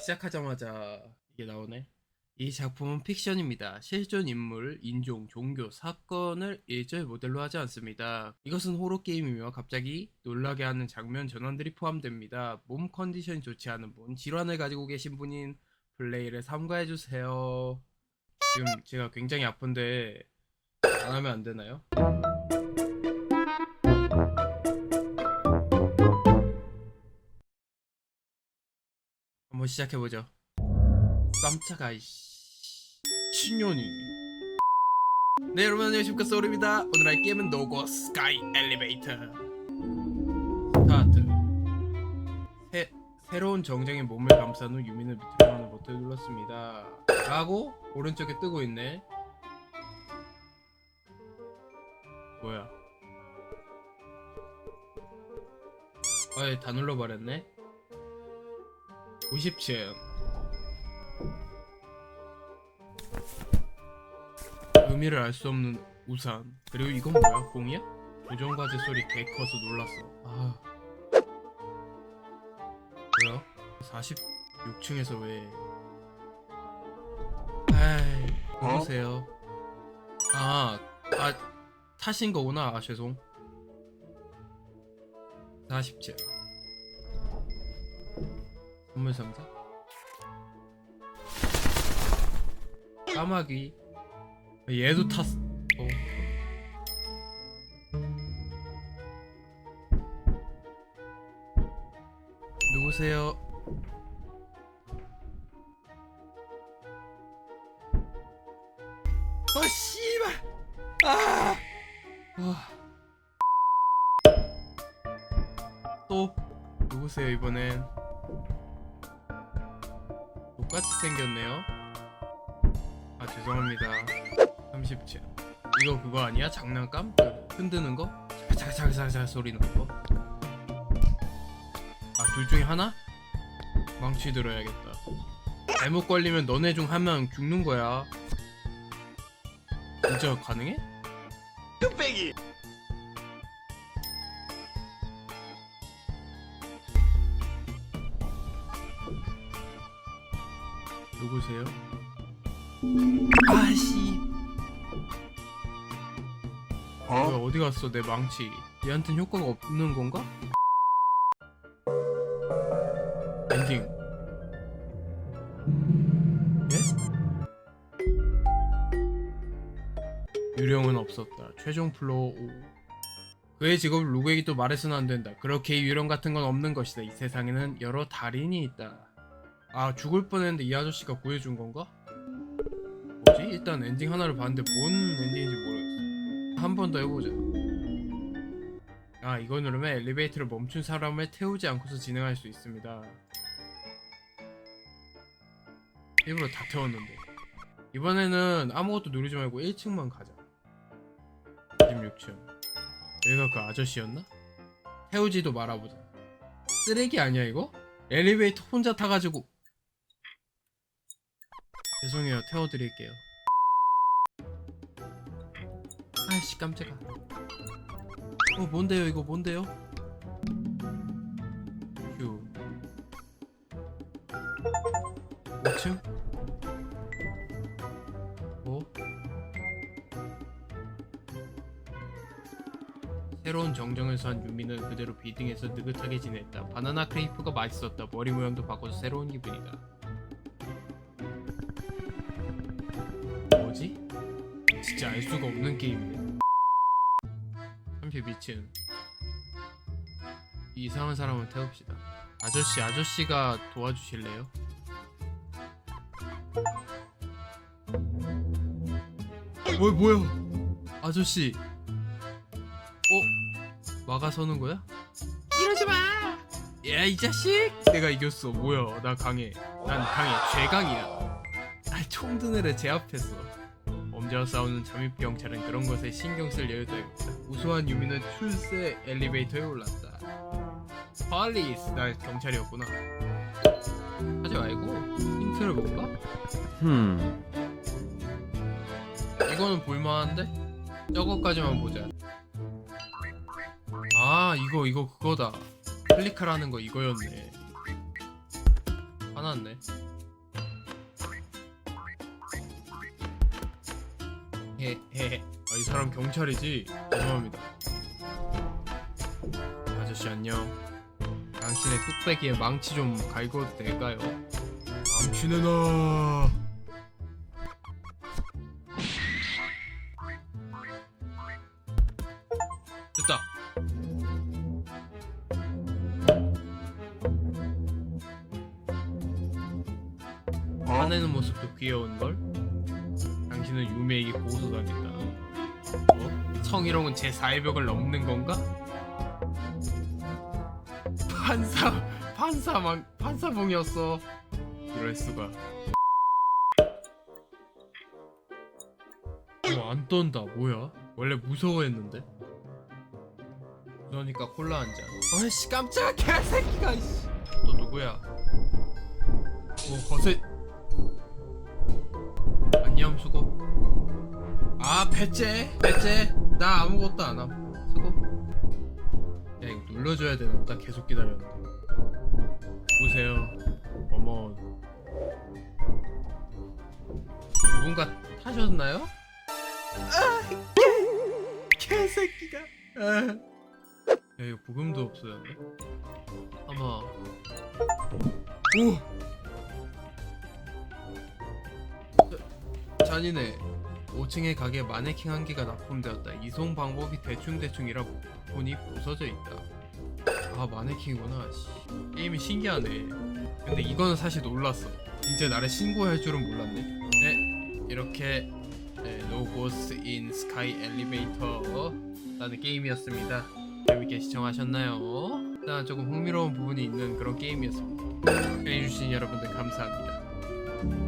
시작하자마자 이게 나오네. 이 작품은 픽션입니다. 실존 인물, 인종, 종교, 사건을 일절 모델로 하지 않습니다. 이것은 호러 게임이며 갑자기 놀라게 하는 장면 전환들이 포함됩니다. 몸 컨디션이 좋지 않은 분, 질환을 가지고 계신 분인 플레이를 삼가해 주세요. 지금 제가 굉장히 아픈데 안 하면 안 되나요? 한번 시작해 보죠. 깜짝아 이씨. 신년이. 네 여러분 안녕하십니까. 소울입니다. 오늘 할 게임은 노고 스카이 엘리베이터. 스타트 새, 새로운 정장에 몸을 감싼 후 유민을 밑으로 하는 버튼을 눌렀습니다. 하고 오른쪽에 뜨고 있네. 뭐야? 아예 다 눌러버렸네 50층 의미를 알 수 없는 우산. 그리고 이건 뭐야? 공이야? 조정과제 소리 개 커서 놀랐어. 아. 뭐야? 46층에서 왜? 아이 누구세요. 아, 아 타신 거구나. 아 죄송. 40 층 선물 상자 까마귀 얘도 탔어 누구세요? 어 씨발 아! 아. 또 누구세요 이번엔 똑같이 생겼네요 아 죄송합니다 30층 이거 그거 아니야? 장난감? 그 흔드는 거? 자자자자자 소리 나는 거? 아 둘 중에 하나? 망치 들어야겠다 잘못 걸리면 너네 중 한 명 죽는 거야 진짜 가능해? 뚝배기 누구세요? 아씨. 어? 왜 어디 갔어 내 망치? 얘한텐 효과가 없는 건가? 엔딩. 예? 유령은 없었다. 최종 플로어 5 그의 직업 루그에게 또 말해서는 안 된다. 그렇게 유령 같은 건 없는 것이다. 이 세상에는 여러 달인이 있다 아 죽을 뻔했는데 이 아저씨가 구해준 건가? 뭐지? 일단 엔딩 하나를 봤는데 뭔 엔딩인지 모르겠어 한 번 더 해보자 아 이거 누르면 엘리베이터를 멈춘 사람을 태우지 않고서 진행할 수 있습니다 일부러 다 태웠는데 이번에는 아무것도 누르지 말고 1층만 가자 26층 여기가 그 아저씨였나? 태우지도 말아보자 쓰레기 아니야 이거? 엘리베이터 혼자 타가지고 죄송해요 태워드릴게요 아이씨 깜짝아 어 뭔데요 이거 뭔데요 휴 5층? 뭐? 새로운 정정을 산 유미는 그대로 비딩에서 느긋하게 지냈다. 바나나 크레이프가 맛있었다. 머리 모양도 바꿔서 새로운 기분이다. 진짜 알 수가 없는 게임이네. 32층. 이상한 사람을 태웁시다. 아저씨, 아저씨가 도와주실래요? 뭐 뭐야? 아저씨. 어? 막아서는 거야? 이러지 마. 야 이 자식! 내가 이겼어. 뭐야? 나 강해. 난 강해. 최강이야. 아, 총 드는 애를 제압했어. 범죄와 싸우는 잠입 경찰은 그런 것에 신경 쓸 여유도 없다. 우수한 유미는 출세 엘리베이터에 올랐다. 폴리스, 나 경찰이었구나. 하지 말고 힌트를 볼까? 흠 이거는 볼만한데? 저거까지만 보자. 아 이거 이거 그거다. 클릭하라는 거 이거였네. 화났네. 헤헤헤. 아, 이 사람 경찰이지. 죄송합니다. 아저씨 안녕. 당신의 뚝배기에 망치 좀 갈궈도 될까요? 망치 내놔. 됐다. 화내는 모습도 귀여운 걸. 당신은 유메에게 고소당했다. 어? 성희롱은 제 4의 벽을 넘는 건가? 판사 판사망 판사봉이었어. 이럴 수가. 어, 안 떤다. 뭐야? 원래 무서워했는데. 그러니까 콜라 한 잔. 아이씨 깜짝아 개새끼가. 너 누구야? 오 거세. 아 배째 배째 나 아무것도 안 함. 수고. 야 이거 눌러줘야 되나 보다 계속 기다렸는데. 보세요. 어머. 누군가 타셨나요? 아, 개, 개새끼가. 아. 야 이거 부금도 없어요. 아마. 오. 자, 잔인해. 5층의 가게 마네킹 한 개가 납품되었다. 이송 방법이 대충대충이라 보니 부서져 있다. 아 마네킹이구나. 씨. 게임이 신기하네. 근데 이거는 사실 놀랐어. 이제 나를 신고할 줄은 몰랐네. 네, 이렇게 네, No Ghost in Sky Elevator 라는 게임이었습니다. 재밌게 시청하셨나요? 일단 조금 흥미로운 부분이 있는 그런 게임이었습니다. 해주신 여러분들 감사합니다.